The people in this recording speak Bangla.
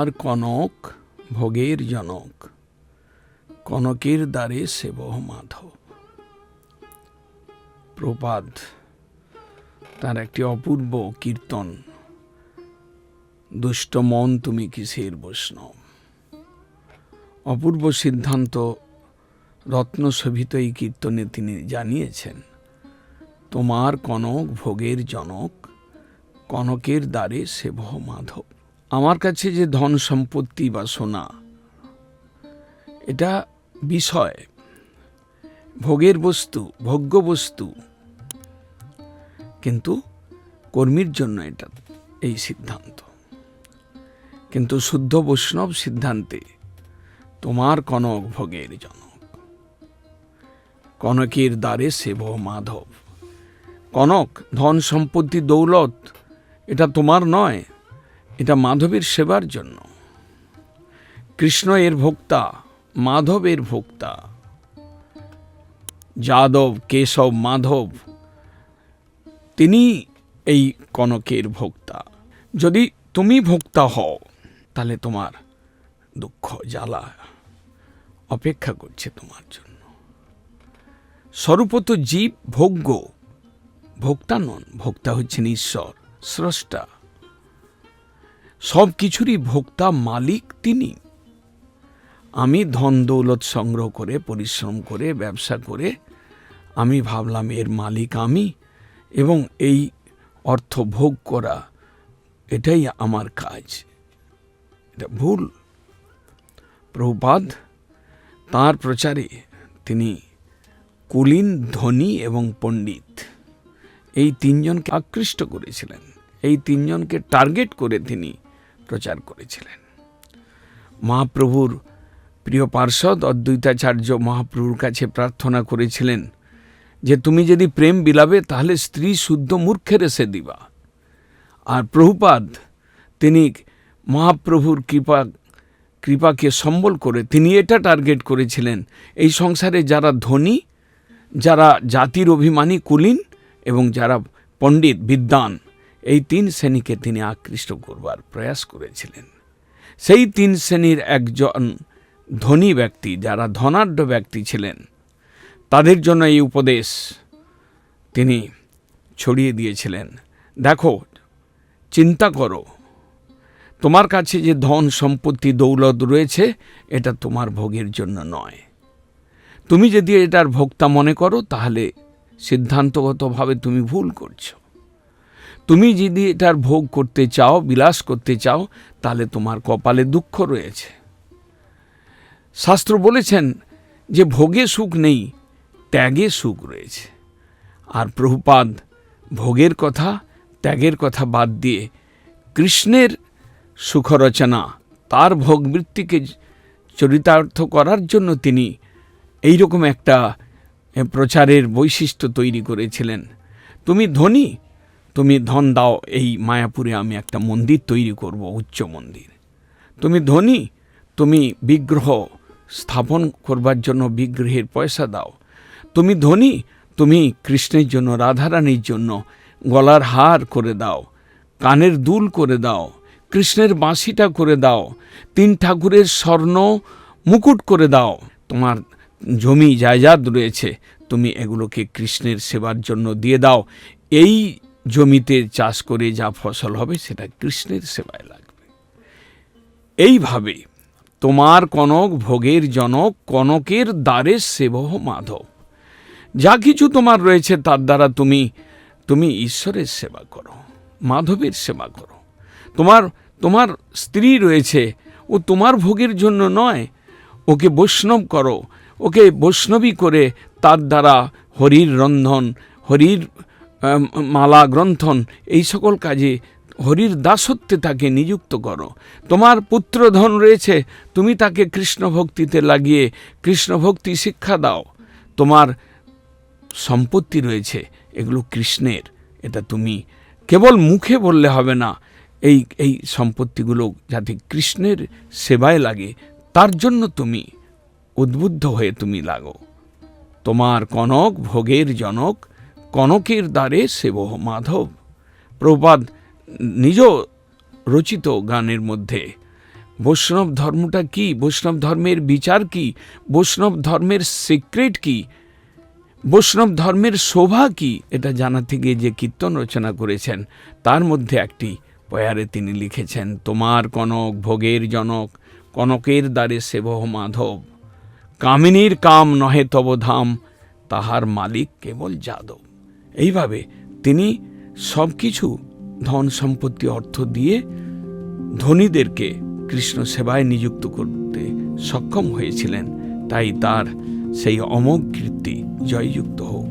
তোমার কনক ভোগের জনক, কনকের দ্বারে সেবহ মাধব। প্রপাদ, তার একটি অপূর্ব কীর্তন, দুষ্ট মন তুমি কিসের বৈষ্ণব? অপূর্ব সিদ্ধান্ত রত্নশোভিত এই কীর্তনে তিনি জানিয়েছেন, তোমার কনক ভোগের জনক, কনকের দ্বারে সেবহ মাধব। আমার কাছে যে ধন সম্পত্তি বা সোনা, এটা বিষয়, ভোগের বস্তু, ভোগ্য বস্তু, কিন্তু কর্মীর জন্য এটা এই সিদ্ধান্ত। কিন্তু শুদ্ধ বৈষ্ণব সিদ্ধান্তে তোমার কনক ভোগের জনক। কনকের দ্বারে সেব মাধব। কনক, ধন সম্পত্তি, দৌলত, এটা তোমার নয়। এটা মাধবের সেবার জন্য। কৃষ্ণ এর ভোক্তা, মাধব এর ভোক্তা। যাদব, কেশব, মাধব, তিনি এই কনকের ভোক্তা। যদি তুমি ভোক্তা হও, তাহলে তোমার দুঃখ, জ্বালা অপেক্ষা করছে তোমার জন্য। স্বরূপত জীব ভোগ্য, ভোক্তা নন, ভোক্তা হচ্ছেন ঈশ্বর, স্রষ্টা। সব কিছুরই ভোক্তা মালিক তিনি। আমি ধন দৌলত সংগ্রহ করে, পরিশ্রম করে, ব্যবসা করে, আমি ভাবলাম এর মালিক আমি এবং এই অর্থ ভোগ করা এটাই আমার কাজ। এটা ভুল। প্রভুপাদ তাঁর প্রচারে তিনি কুলীন, ধনী এবং পণ্ডিত। এই তিনজনকে আকৃষ্ট করেছিলেন। এই তিনজনকে টার্গেট করে তিনি প্রচার করেছিলেন। মহাপ্রভুর প্রিয় পার্ষদ অদ্বৈতাচার্য মহাপ্রভুর কাছে প্রার্থনা করেছিলেন যে, তুমি যদি প্রেম বিলাবে, তাহলে স্ত্রী শুদ্ধ মূর্খের এসে দিবা। আর প্রভুপাদ, তিনি মহাপ্রভুর কৃপা, কৃপাকে সম্বল করে, তিনি এটা টার্গেট করেছিলেন, এই সংসারে যারা ধনী, যারা জাতির অভিমানী কুলীন এবং যারা পণ্ডিত, বিদ্বান এই তিন শ্রেণীকে তিনি আকৃষ্ট করবার প্রয়াস করেছিলেন। সেই তিন শ্রেণির একজন ধনী ব্যক্তি যারা ধনাঢ্য ব্যক্তি ছিলেন, তাদের জন্য এই উপদেশ তিনি ছড়িয়ে দিয়েছিলেন। দেখো, চিন্তা করো, তোমার কাছে যে ধন, সম্পত্তি, দৌলত রয়েছে, এটা তোমার ভোগের জন্য নয়। তুমি যদি এটার ভোক্তা মনে করো, তাহলে সিদ্ধান্তগতভাবে তুমি ভুল করছ। তুমি যদি এটার ভোগ করতে চাও, বিলাস করতে চাও, তাহলে তোমার কপালে দুঃখ রয়েছে। শাস্ত্র বলেছেন যে ভোগে সুখ নেই, ত্যাগে সুখ রয়েছে। আর প্রভুপাদ ভোগের কথা, ত্যাগের কথা বাদ দিয়ে কৃষ্ণের সুখরচনা, তার ভোগবৃত্তিকে চরিতার্থ করার জন্য তিনি এই রকম একটা প্রচারের বৈশিষ্ট্য তৈরি করেছিলেন। তুমি ধনী তুমি ধন দাও, এই মায়াপুরে আমি একটা মন্দির তৈরি করব, উচ্চ মন্দির। তুমি ধনী, তুমি বিগ্রহ স্থাপন করবার জন্য বিগ্রহের পয়সা দাও। তুমি ধনী, তুমি কৃষ্ণের জন্য, রাধারানীর জন্য গলার হার করে দাও, কানের দুল করে দাও, কৃষ্ণের বাঁশিটা করে দাও, তিন ঠাকুরের স্বর্ণ মুকুট করে দাও। তোমার জমি জায়জাদ রয়েছে, তুমি এগুলোকে কৃষ্ণের সেবার জন্য দিয়ে দাও। এই জমিতে চাষ করে যা ফসল হবে সেটা কৃষ্ণের সেবায় লাগবে। এইভাবে তোমার কনক ভোগের জনক, কনকের দ্বারে সেবহ মাধব। যা কিছু তোমার রয়েছে তার দ্বারা তুমি তুমি ঈশ্বরের সেবা করো, মাধবের সেবা করো। তোমার তোমার স্ত্রী রয়েছে, ও তোমার ভোগের জন্য নয়। ওকে বৈষ্ণব করো, ওকে বৈষ্ণবী করে তার দ্বারা হরির রন্ধন, হরির মালা, গ্রন্থন, এই সকল কাজে হরির দাসত্বে তাকে নিযুক্ত করো। তোমার পুত্রধন রয়েছে, তুমি তাকে কৃষ্ণ ভক্তিতে লাগিয়ে কৃষ্ণ ভক্তি শিক্ষা দাও। তোমার সম্পত্তি রয়েছে, এগুলো কৃষ্ণের, এটা তুমি। কেবল মুখে বললে হবে না, এই এই সম্পত্তিগুলো যাতে কৃষ্ণের সেবায় লাগে, তার জন্য তুমি উদ্বুদ্ধ হয়ে তুমি লাগো। তোমার কনক ভোগের জনক কনকের দ্বারে সেবহ মাধব। প্রবাদ নিজ রচিত গানের মধ্যে, বৈষ্ণব ধর্মটা কি? বৈষ্ণব ধর্মের বিচার কি? বৈষ্ণব ধর্মের সিক্রেট কি? বৈষ্ণব ধর্মের শোভা কি? এটা জানাতে গিয়ে যে কীর্তন রচনা করেছেন, তার মধ্যে একটি পয়ারে তিনি লিখেছেন, তোমার কনক ভোগের জনক, কনকের দ্বারে সেবহ মাধব। কামিনীর কাম নহে তব ধাম, তাহার মালিক কেবল যাদব। এইভাবে তিনি সব কিছু ধন সম্পত্তি অর্থ দিয়ে ধনীদেরকে কৃষ্ণ সেবায় নিযুক্ত করতে সক্ষম হয়েছিলেন, তাই তার সেই অমোঘ কীর্তি জয়যুক্ত হোক।